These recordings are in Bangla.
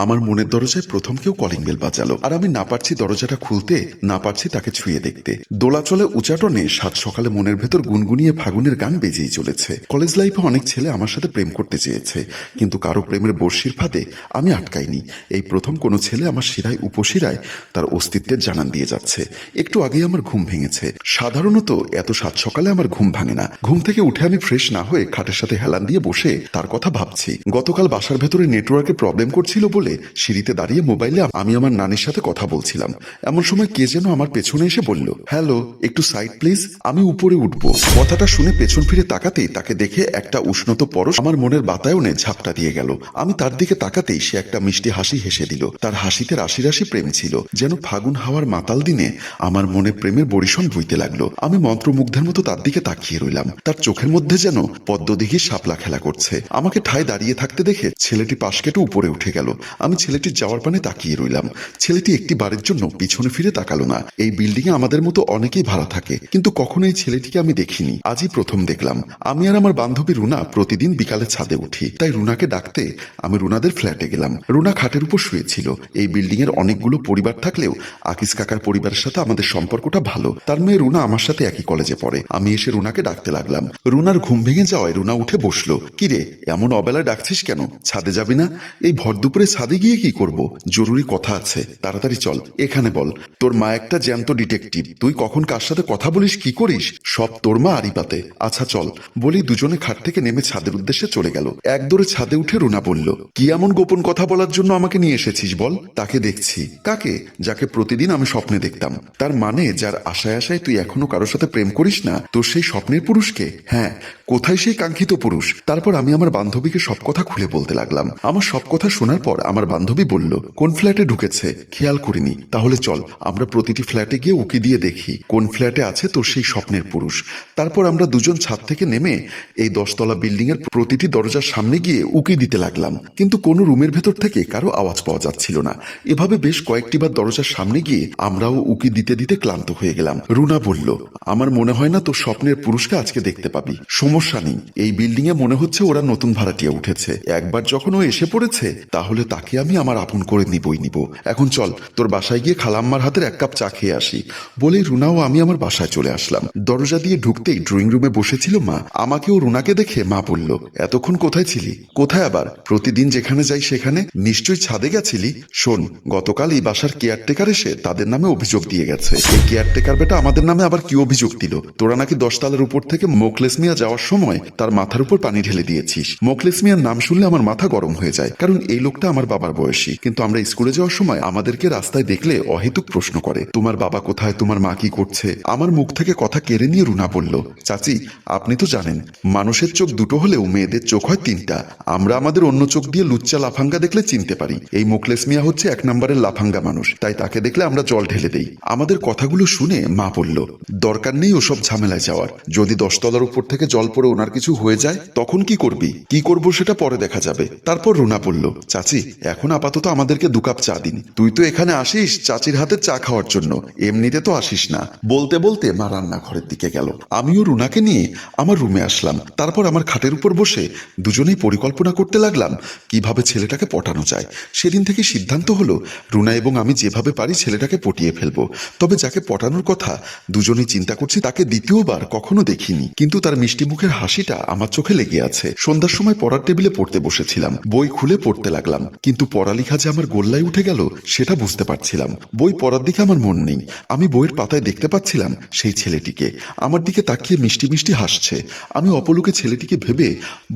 আমার মনের দরজায় প্রথম কেউ কলিং বেল বাজালো। আর আমি না পারছি দরজাটা খুলতে, না পারছি তাকে ছুঁয়ে দেখতে। দোলাচলে উচাটনে সাত সকালে মনের ভেতর গুনগুনিয়ে ফাগুনের গান বেজেই চলেছে। কলেজ লাইফে অনেক ছেলে আমার সাথে প্রেম করতে চেয়েছে। কিন্তু কারও প্রেমের বর্ষির ফাঁদে আমি আটকাইনি। এই প্রথম কোনো ছেলে আমার শিরায়, উপশিরায় তার অস্তিত্বের জানান দিয়ে যাচ্ছে। একটু আগেই আমার ঘুম ভেঙেছে। সাধারণত এত সাত সকালে আমার ঘুম ভাঙে না। ঘুম থেকে উঠে আমি ফ্রেশ না হয়ে খাটের সাথে হেলান দিয়ে বসে তার কথা ভাবছি। গতকাল বাসার ভেতরে নেটওয়ার্কে প্রবলেম করছিল বলে সিঁড়িতে দাঁড়িয়ে মোবাইলে আমি আমার নানির সাথে কথা বলছিলাম। এমন সময় কে যেন আমার পেছনে এসে বলল, হ্যালো, একটু সাইড প্লিজ, আমি উপরে উঠবো। কথাটা শুনে পেছন ফিরে তাকাতেই তাকে দেখে একটা উষ্ণত পরশ আমার মনের বাতায়নে ঝাপটা দিয়ে গেল। আমি তার দিকে তাকাতেই সে একটা মিষ্টি হাসি হেসে দিল। তার হাসিতে রাশি রাশি প্রেম ছিল, যেন ফাগুন হাওয়ার মাতাল দিনে আমার মনে প্রেমের বরিশন বইতে লাগল। আমি মন্ত্রমুগ্ধের মতো তার দিকে তাকিয়ে রইলাম। তার চোখের মধ্যে যেন পদ্মদিঘির সাপলা খেলা করছে। আমাকে ঠায় দাঁড়িয়ে থাকতে দেখে ছেলেটি পাশ কেটে উপরে উঠে গেল। আমি ছেলেটির যাওয়ার পানে তাকিয়ে রইলাম। ছেলেটি একটি বারের জন্য পিছনে ফিরে তাকালো না। এই বিল্ডিং এ আমাদের মতো অনেকেই ভাড়া থাকে, কিন্তু কখনো এই ছেলেটিকে আমি দেখিনি। আজই প্রথম দেখলাম। আমি আর আমার বান্ধবী রুনা প্রতিদিন বিকালে ছাদে উঠি। তাই রুনাকে ডাকতে আমি রুনাদের ফ্ল্যাটে গেলাম। রুনা খাটের উপর শুয়েছিল এই বিল্ডিং এর অনেকগুলো পরিবার থাকলেও আকিস কাকার পরিবারের সাথে আমাদের সম্পর্কটা ভালো। তার মেয়ে রুনা আমার সাথে একই কলেজে পড়ে। আমি এসে রুনাকে ডাকতে লাগলাম। রুনার ঘুম ভেঙে যাওয়ায় রুনা উঠে বসল। কিরে এমন অবেলায় ডাকছিস কেন? ছাদে যাবি না? এই ভর দুপুরে ছাদে গিয়ে কি করব? জরুরি কথা আছে। তাড়াতাড়ি চল। এখানে বল, তোর মা একটা জ্যান্ত ডিটেকটিভ। তুই কখন কার সাথে কথা বলিস, কি করিস? সব তোর মা আরিপাতে আচ্ছা চল। বলি দুজনে খাট থেকে নেমে ছাদের উদ্দেশ্যে চলে গেল। এক দৌড়ে ছাদে উঠে রুনা বলল, কি এমন গোপন কথা বলার জন্য আমাকে নিয়ে এসেছিস বল? তাকে দেখছি। কাকে? যাকে প্রতিদিন আমি স্বপ্নে দেখতাম। তার মানে যার আশায় আশায় তুই এখনও কারোর সাথে প্রেম করিস না, তোর সেই স্বপ্নের পুরুষকে? হ্যাঁ কোথায় সেই কাঙ্ক্ষিত পুরুষ? তারপর আমি আমার বান্ধবীকে সব কথা খুলে বলতে লাগলাম। আমার সব কথা শোনার পর আমার বান্ধবী বলল, কোন ফ্ল্যাটে ঢুকেছে? খেয়াল করিনি। তাহলে চল, আমরা প্রতিটি ফ্ল্যাটে গিয়ে উকি দিয়ে দেখি, কোন ফ্ল্যাটে আছে তোর সেই স্বপ্নের পুরুষ। তারপর আমরা দুজন ছাদ থেকে নেমে এই দশতলা বিল্ডিং এর প্রতিটি দরজার সামনে গিয়ে উকি দিতে লাগলাম। কিন্তু কোনো রুমের ভেতর থেকে কারও আওয়াজ পাওয়া যাচ্ছিল না। এভাবে বেশ কয়েকটিবার দরজার সামনে গিয়ে আমরাও উকি দিতে দিতে ক্লান্ত হয়ে গেলাম। রুনা বলল, আমার মনে হয় না তোর স্বপ্নের পুরুষকে আজকে দেখতে পাবি। সমস্যা নেই। এই বিল্ডিং এ মনে হচ্ছে ওরা নতুন ভাড়াটিয়া উঠেছে। একবার যখন ও এসে পড়েছে, তাহলে তাকে আমি আমার আপন করে নিবই নিব। এখন চল, তোর বাসায় গিয়ে খালাম্মার হাতের এক কাপ চা খেয়ে আসি। বলেই রুনা ও আমি আমার বাসায় চলে আসলাম। দরজা দিয়ে ঢুকতেই ড্রয়িং রুমে বসেছিল মা। আমাকে ও রুনাকে দেখে মা বলল, এতক্ষণ কোথায় ছিলি? কোথায় আবার? প্রতিদিন যেখানে যাই সেখানে? নিশ্চয়ই ছাদে গেছিলি? শোন, গতকাল এই বাসার কেয়ারটেকার এসে তাদের নামে অভিযোগ দিয়ে গেছে। এই কেয়ারটেকার বেটা আমাদের নামে আবার কি অভিযোগ দিল? তোরা নাকি দশতলার উপর থেকে মোকলেস মিয়া যাওয়ার সময় তার মাথার উপর পানি ঢেলে দিয়েছিস। মোকলেস মিয়ার নাম শুনলে আমার মাথা গরম হয়ে যায়, কারণ এই লোকটা আমার বাবার বয়সী। কিন্তু আমরা স্কুলে যাওয়ার সময় আমাদেরকে রাস্তায় দেখলে অহেতুক প্রশ্ন করে, তোমার বাবা কোথায়? তোমার মা কি করছে? আমার মুখ থেকে কথা কেড়ে নিয়ে রুনা বলল, চাচি, আপনি তো জানেন, মানুষের চোখ দুটো হলেও মেয়েদের চোখ হয় তিনটা। আমরা আমাদের অন্য চোখ দিয়ে লুচ্চা লাফাঙ্গা দেখলে চিনতে পারি। এই মোকলেস মিয়া হচ্ছে এক নম্বরের লাফাঙ্গা মানুষ। তাই তাকে দেখলে আমরা জল ঢেলে দেই। আমাদের কথাগুলো শুনে মা বলল, দরকার নেই ওসব ঝামেলায় যাওয়ার। যদি দশতলার উপর থেকে জল পড়ে ওনার কিছু হয়ে যায়, তখন কি করবি? কি করব সেটা পরে দেখা যাবে। তারপর রুনা বলল, চাচি এখন আপাতত আমাদেরকে দু কাপ চা দিন। তুই তো এখানে আসিস চাচির হাতে চা খাওয়ার জন্য। এমনিতে তো আসিস না। বলতে বলতে মা রান্নাঘরের দিকে গেল। আমিও রুনাকে নিয়ে আমার রুমে আসলাম। তারপর আমার খাটের উপর বসে দুজনেই পরিকল্পনা করতে লাগলাম কীভাবে ছেলেটাকে পটানো যায়। সেদিন থেকে সিদ্ধান্ত হলো, রুনা এবং আমি যেভাবে পারি ছেলেটাকে পটিয়ে ফেলব। তবে যাকে পটানোর কথা দুজনেই চিন্তা করছি তাকে দ্বিতীয়বার কখনো দেখিনি। কিন্তু তার মিষ্টি মুখের হাসিটা আমার চোখে লেগে আছে। সন্ধ্যার সময় পড়ার টেবিলে পড়তে বসেছিলাম। বই খুলে পড়তে লাগলাম। কিন্তু পড়ালেখা যে আমার গোল্লায় উঠে গেল, সেটা বুঝতে পারছিলাম। বই পড়ার দিকে আমার মন নেই। আমি বইয়ের পাতায় দেখতে পাচ্ছিলাম সেই ছেলেটিকে। আমার দিকে তাকিয়ে মিষ্টি মিষ্টি হাসছে। আমি অপলুকে ছেলেটিকে ভেবে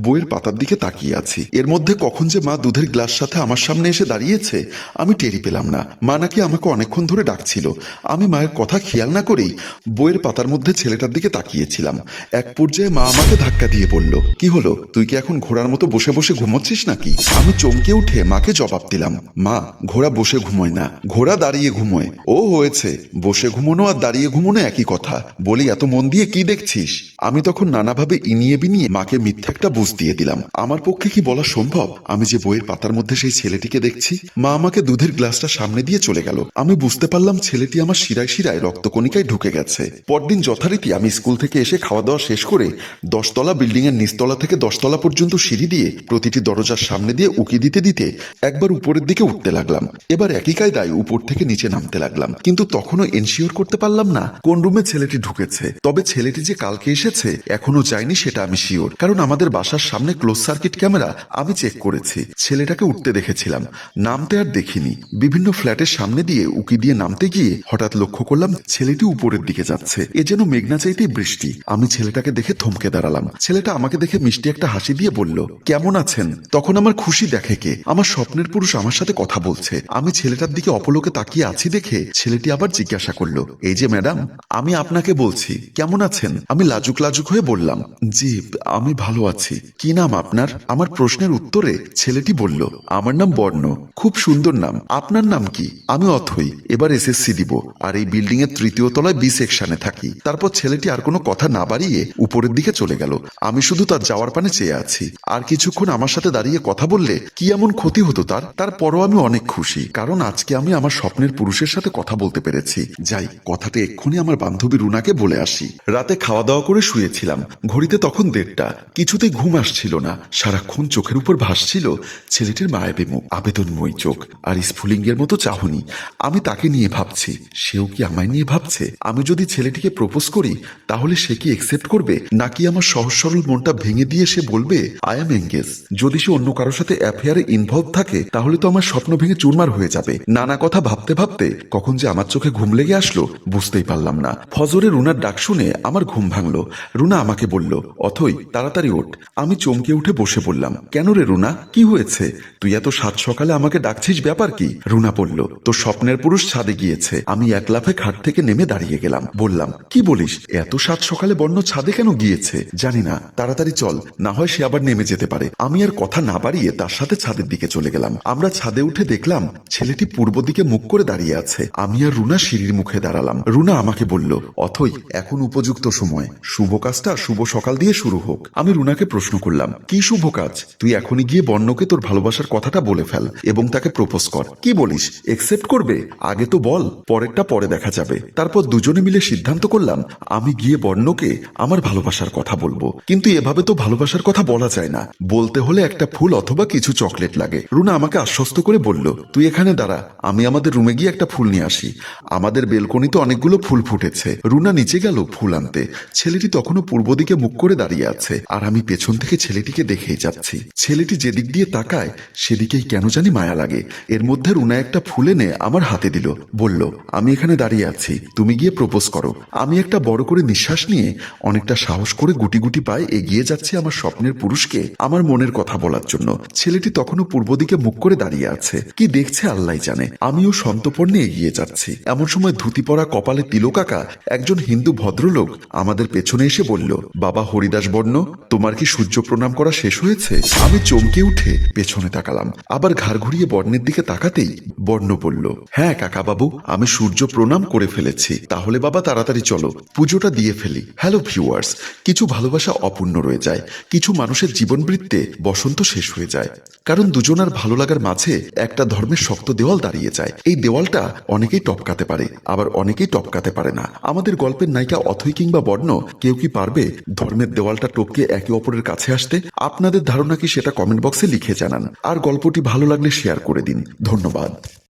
বইয়ের পাতার দিকে তাকিয়ে আছি। এর মধ্যে কখন যে মা দুধের গ্লাস সাথে আমার সামনে এসে দাঁড়িয়েছে, আমি টেরি পেলাম না। মা নাকি আমাকে অনেকক্ষণ ধরে ডাকছিল। আমি মায়ের কথা খেয়াল না করেই বইয়ের পাতার মধ্যে ছেলেটার দিকে তাকিয়েছিলাম। এক পর্যায়ে মা আমাকে ধাক্কা দিয়ে বলল, কি হলো? তুই কি এখন ঘোড়ার মতো বসে বসে ঘুমোচ্ছিস নাকি? আমি চমকে উঠে মাকে জবাব দিলাম, মা, ঘোড়া বসে ঘুমোয় না। ঘোড়া দাঁড়িয়ে ঘুমোয়। ও হয়েছে। বসে ঘুমোনো আর দাঁড়িয়ে ঘুমোনো একই কথা। বলি, এত মন দিয়ে কি দেখছিস? আমি তখন নানাভাবে ইনিয়ে বিনিয়ে মাকে মিথ্যা একটা বুঝ দিয়ে দিলাম। আমার পক্ষে কি বলা সম্ভব? আমি যে বইয়ের পাতার মধ্যে সেই ছেলেটিকে দেখছি, মা আমাকে দুধের গ্লাসটা সামনে দিয়ে চলে গেল। আমি বুঝতে পারলাম ছেলেটি আমার শিরায় শিরায় রক্তকণিকায় ঢুকে গেছে। পরদিন যথারীতি আমি স্কুল থেকে এসে খাওয়া দাওয়া শেষ করে দশতলা বিল্ডিং এর নিচতলা থেকে দশতলা পর্যন্ত সিঁড়ি দিয়ে প্রতিটি দরজার সামনে দিয়ে উকি দিতে দিতে একবার উপরের দিকে উঠতে লাগলাম। এবার একই কায়দায় উপর থেকে নিচে নামতে লাগলাম। কিন্তু তখনও এনশিওর করতে পারলাম না। কোন রুমে ছেলেটি ঢুকেছে? তবে ছেলেটি যে কালকে এসেছে, এখনও যায়নি সেটা আমি শিওর কারণ আমাদের বাসার সামনে ক্লোজ সার্কিট ক্যামেরা আমি চেক করেছি। ছেলেটাকে উঠতে দেখেছিলাম। নামতে আর দেখিনি। বিভিন্ন ফ্ল্যাটের সামনে দিয়ে উকি দিয়ে নামতে গিয়ে হঠাৎ লক্ষ্য করলাম ছেলেটি উপরের দিকে যাচ্ছে। এ যেন মেঘনা চাইতেই বৃষ্টি। আমি ছেলেটাকে দেখে থমকে দাঁড়ালাম। ছেলেটা আমাকে দেখে মিষ্টি একটা হাসি দিয়ে বলল, কেমন আছেন? তখন আমার খুশি দেখে কে? আমার স্বপ্নের পুরুষ আমার সাথে কথা বলছে। আমি ছেলেটার দিকে অপলোকে তাকিয়ে আছি দেখে ছেলেটি আবার জিজ্ঞাসা করল, এই যে ম্যাডাম, আমি আপনাকে বলছি, কেমন আছেন? আমি লাজুক লাজুক হয়ে বললাম, জি, আমি ভালো আছি। কি নাম আপনার? আমার প্রশ্নের উত্তরে ছেলেটি বলল, আমার নাম বর্ণ, খুব সুন্দর নাম। আপনার নাম কি? আমি অথই, এবার এসএসসি দিব, আর এই বিল্ডিং এর তৃতীয় তলায় বি সেকশনে থাকি। তারপর ছেলেটি আর কোনো কথা না বাড়িয়ে উপরের দিকে চলে গেল। আমি শুধু তার যাওয়ার পানে চেয়ে আছি। আর কিছুক্ষণ আমার সাথে দাঁড়িয়ে কথা বললে কি এমন ক্ষতি হতো তার, তারপরও আমি অনেক খুশি, কারণ আজকে আমি আমার স্বপ্নের পুরুষের সাথে কথা বলতে পেরেছি। যাই, কথাটা এক্ষুনি আমার বান্ধবী রুনাকে বলে আসি। রাতে খাওয়া দাওয়া করে শুয়েছিলাম, ঘড়িতে তখন দেড়টা, কিছুতেই ঘুম আসছিল না, সারাক্ষণ চোখের উপর ভাসছিল ছেলেটির মায়াবী মুখ, আবেদনময়ী চোখ, আর স্ফুলিঙ্গের মতো চাহনি। আমি তাকে নিয়ে ভাবছি, সেও কি আমায় নিয়ে ভাবছে? আমি যদি ছেলেটিকে প্রপোজ করি, তাহলে সে কি একসেপ্ট করবে? নাকি আমার সহজ সরল মনটা ভেঙে দিয়ে সে বলবে আই এম এঙ্গেজ যদি সে অন্য কারোর সাথে অ্যাফেয়ারে ইনভলভ থাকে, তাহলে তো আমার স্বপ্ন ভেঙে চুরমার হয়ে যাবে। নানা কথা ভাবতে ভাবতে কখন যে আমার চোখে ঘুম লেগে আসলো, বুঝতেই পারলাম না। ফজরে রুনার ডাক শুনে আমার ঘুম ভাঙলো। রুনা আমাকে বলল, অথই, তাড়াতাড়ি ওঠ। আমি চমকে উঠে বসে বললাম কেন রে রুনা, কি হয়েছে? তুই এত সাত সকালে আমাকে ডাকছিস, ব্যাপার কি? রুনা বলল, তোর স্বপ্নের পুরুষ ছাদে গিয়েছে। আমি এক লাফে খাট থেকে নেমে দাঁড়িয়ে গেলাম। বললাম, কি বলিস? এত সাত সকালে বর্ণ ছাদে কেন গিয়েছে? জানি না। তাড়াতাড়ি চল, না হয় সে আবার নেমে যেতে পারে। আমি আর কথা না বাড়িয়ে তার সাথে ছাদের দিকে চলে গেলাম। আমরা ছাদে উঠে দেখলাম ছেলেটি পূর্ব দিকে মুখ করে দাঁড়িয়ে আছে। আমি আর রুনা সিঁড়ির মুখে দাঁড়ালাম। রুনা আমাকে বলল, অথই, এখন উপযুক্ত সময়। শুভ কাজটা শুভ সকাল দিয়ে শুরু হোক। আমি রুনাকে প্রশ্ন করলাম, কি শুভ কাজ? তুই এখনই গিয়ে বর্ণকে তোর ভালোবাসার কথাটা বলে ফেল এবং তাকে প্রপোজ কর। কি বলিস? একসেপ্ট করবে? আগে তো বল, পরেরটা পরে দেখা যাবে। তারপর দুজনে মিলে সিদ্ধান্ত করলাম, আমি গিয়ে বর্ণকে আমার ভালোবাসার কথা বলব। কিন্তু এভাবে তো ভালোবাসার কথা বলা যায় না। বলতে হলে একটা ফুল অথবা কিছু চকলেট লাগে। রুনা আমাকে আশ্বস্ত করে বলল, তুই এখানে দাঁড়া, আমি আমাদের রুমে গিয়ে একটা ফুল নিয়ে আসি। আমাদের বেলকনিতে অনেকগুলো ফুল ফুটেছে রুনা নিচে গেল ফুল আনতে। ছেলেটি তখনও পূর্ব দিকে মুখ করে দাঁড়িয়ে আছে, আর আমি পেছন থেকে ছেলেটিকে দেখেই যাচ্ছি। ছেলেটি যেদিক দিয়ে তাকায়, সেদিকেই কেন জানি মায়া লাগে। এর মধ্যে রুনা একটা ফুল এনে আমার হাতে দিল। বলল, আমি এখানে দাঁড়িয়ে আছি, তুমি গিয়ে প্রপোজ করো। আমি একটা বড় করে নিঃশ্বাস নিয়ে অনেকটা সাহস করে গুটি গুটি পায়ে এগিয়ে যাচ্ছি আমার স্বপ্নের পুরুষকে আমার মনের কথা বলার জন্য। ছেলেটি তখনও পূর্ব দিকে মুখ করে দাঁড়িয়ে আছে। কি দেখছে আল্লাহ জানে। আমিও সন্তপর্ণে এগিয়ে যাচ্ছি। এমন সময় ধুতি পরা কপালে তিলকাকা একজন হিন্দু ভদ্রলোক আমাদের পেছনে এসে বলল, বাবা হরিদাস বর্ণ, তোমার কি সূর্য প্রণাম করা শেষ হয়েছে? আমি চমকে উঠে পেছনে তাকালাম। আবার ঘাড় ঘুরিয়ে বর্ণের দিকে তাকাতেই বর্ণ বলল হ্যাঁ কাকা বাবু আমি সূর্য প্রণাম করে ফেলেছি। তাহলে বাবা তাড়াতাড়ি চলো, পুজোটা দিয়ে ফেলি। হ্যালো ভিউয়ার্স কিছু ভালোবাসা অপূর্ণ রয়ে যায়। কিছু মানুষের জীবনবৃত্তে বসন্ত শেষ হয়ে যায়। কারণ দুজনার ভালো লাগার মাঝে একটা ধর্মের শক্ত দেওয়াল দাঁড়িয়ে যায়। এই দেওয়ালটা অনেকেই টপকাতে পারে, আবার অনেকেই টপকাতে পারে না। আমাদের গল্পের নায়িকা অথই কিংবা বর্ণ কেউ কি পারবে ধর্মের দেওয়ালটা টপকে একে অপরের কাছে আসতে? আপনাদের ধারণা কি সেটা কমেন্ট বক্সে লিখে জানান। আর গল্পটি ভালো লাগলে শেয়ার করে দিন। ধন্যবাদ।